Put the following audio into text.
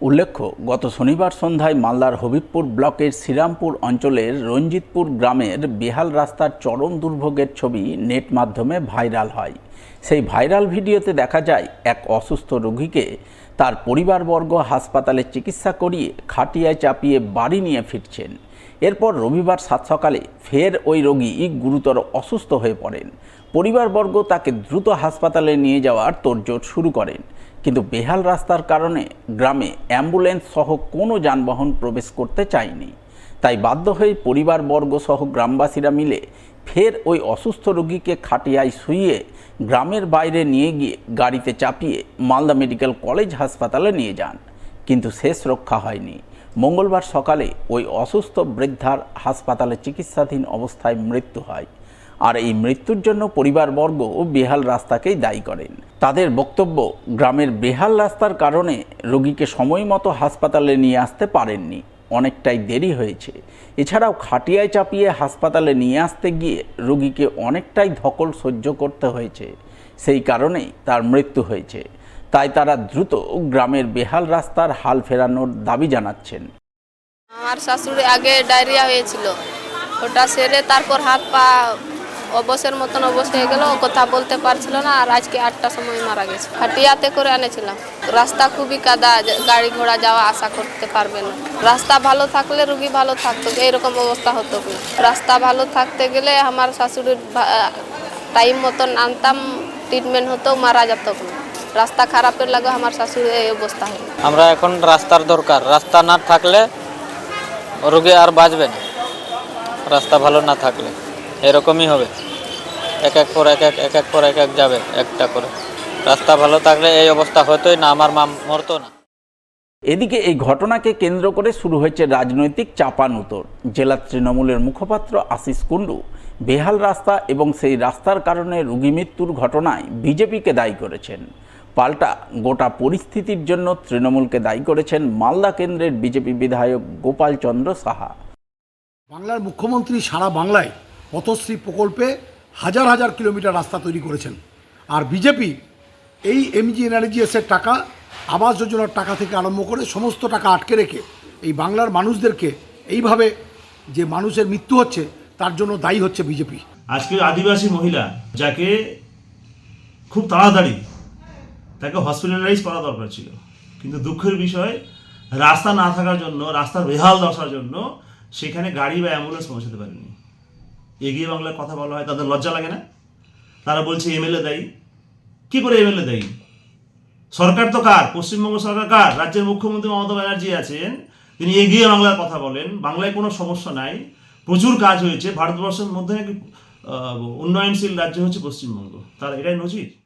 উল্লেখ্য, গত শনিবার সন্ধ্যায় মালদার হবিবপুর ব্লকের শ্রীরামপুর অঞ্চলের রঞ্জিতপুর গ্রামের বেহাল রাস্তার চরম দুর্ভোগের ছবি নেট মাধ্যমে ভাইরাল হয়। সেই ভাইরাল ভিডিওতে দেখা যায়, এক অসুস্থ রোগীকে তার পরিবারবর্গ হাসপাতালে চিকিৎসা করিয়ে খাটিয়ায় চাপিয়ে বাড়ি নিয়ে ফিরছেন। এরপর রবিবার সাত সকালে ফের ওই রোগী গুরুতর অসুস্থ হয়ে পড়েন। পরিবারবর্গ তাকে দ্রুত হাসপাতালে নিয়ে যাওয়ার তোড়জোড় শুরু করেন। কিন্তু বেহাল রাস্তার কারণে গ্রামে অ্যাম্বুলেন্স সহ কোনো যানবাহন প্রবেশ করতে চায়নি। তাই বাধ্য হয়ে পরিবারবর্গ সহ গ্রামবাসীরা মিলে ফের ওই অসুস্থ রোগীকে খাটিয়ায় শুইয়ে গ্রামের বাইরে নিয়ে গিয়ে গাড়িতে চাপিয়ে মালদা মেডিকেল কলেজ হাসপাতালে নিয়ে যান। কিন্তু শেষ রক্ষা হয়নি। মঙ্গলবার সকালে ওই অসুস্থ বৃদ্ধার হাসপাতালে চিকিৎসাধীন অবস্থায় মৃত্যু হয়। আর এই মৃত্যুর জন্য পরিবারবর্গ বেহাল রাস্তাকেই দায়ী করেন। তাদের বক্তব্য, গ্রামের বেহাল রাস্তার কারণে রোগীকে সময় মতো হাসপাতালে নিয়ে আসতে পারেননি। অনেকটাই দেরি হয়েছে। এছাড়াও খাটিয়ায় চাপিয়ে হাসপাতালে নিয়ে আসতে গিয়ে রোগীকে অনেকটাই ধকল সহ্য করতে হয়েছে। সেই কারণেই তার মৃত্যু হয়েছে। তাই তারা দ্রুত গ্রামের বেহাল রাস্তার হাল ফেরানোর দাবি জানাচ্ছেন। আমার শাশুড়ি আগে ডায়রিয়া হয়েছিল। ওটা সেরে তারপর হাত পা অবসের মতন অবস্থা হয়ে গেল কথা বলতে পারছিল না, আর আজকে আটটার সময় মারা গেছে। হাটিয়াতে করে এনেছিলাম। রাস্তা খুবই কাদা গাড়ি ঘোড়া যাওয়া আশা করতে পারবে না। রাস্তা ভালো থাকলে রুগী ভালো থাকতো এইরকম অবস্থা হতো রাস্তা ভালো থাকতে গেলে আমার শাশুড়ির টাইম মতন আনতাম ট্রিটমেন্ট হতো, মারা যেত রাস্তা খারাপের লাগে আমার শাশুড়ি এই অবস্থা হয় আমরা এখন রাস্তার দরকার। রাস্তা না থাকলে রোগী আর বাঁচবে না। রাস্তা ভালো না থাকলে। এরকমই হবে। এক এক পর এক এক এক এক পর এক এক যাবে একটা করে। রাস্তা ভালো থাকলে এই অবস্থা হতোই না আমার মা মরতো না। এদিকে এই ঘটনাকে কেন্দ্র করে শুরু হয়েছে রাজনৈতিক চাপান চাপানুতর। জেলা তৃণমূলের মুখপাত্র আশিস কুণ্ডু বেহাল রাস্তা এবং সেই রাস্তার কারণে রোগী মৃত্যুর ঘটনায় বিজেপিকে দায়ী করেছেন। পাল্টা গোটা পরিস্থিতির জন্য তৃণমূলকে দায়ী করেছেন মালদা কেন্দ্রের বিজেপি বিধায়ক গোপাল চন্দ্র সাহা। বাংলার মুখ্যমন্ত্রী সারা বাংলায় পথশ্রী প্রকল্পে হাজার হাজার কিলোমিটার রাস্তা তৈরি করেছেন। আর বিজেপি এই এমজি এনার্জিএসের টাকা, আবাস যোজনার টাকা থেকে আরম্ভ করে সমস্ত টাকা আটকে রেখে এই বাংলার মানুষদেরকে এইভাবে যে মানুষের মৃত্যু হচ্ছে, তার জন্য দায়ী হচ্ছে বিজেপি। আজকে আদিবাসী মহিলা যাকে খুব তাড়াতাড়ি তাকে হসপিটালাইজ করা দরকার ছিল। কিন্তু দুঃখের বিষয়, রাস্তা না থাকার জন্য, রাস্তার বেহাল দশার জন্য সেখানে গাড়ি বা অ্যাম্বুলেন্স পৌঁছাতে পারেনি। এগিয়ে বাংলায় কথা বলা হয়, তাদের লজ্জা লাগে না? তারা বলছে, এমএলএ দেয়। কী করে এমএলএ দেয়? সরকার তো কার? পশ্চিমবঙ্গ সরকার কার? রাজ্যের মুখ্যমন্ত্রী মমতা ব্যানার্জি আছেন, তিনি এগিয়ে বাংলার কথা বলেন। বাংলায় কোনো সমস্যা নাই, প্রচুর কাজ হয়েছে। ভারতবর্ষের মধ্যে নাকি উন্নয়নশীল রাজ্য হচ্ছে পশ্চিমবঙ্গ। তার, এটাই নজির?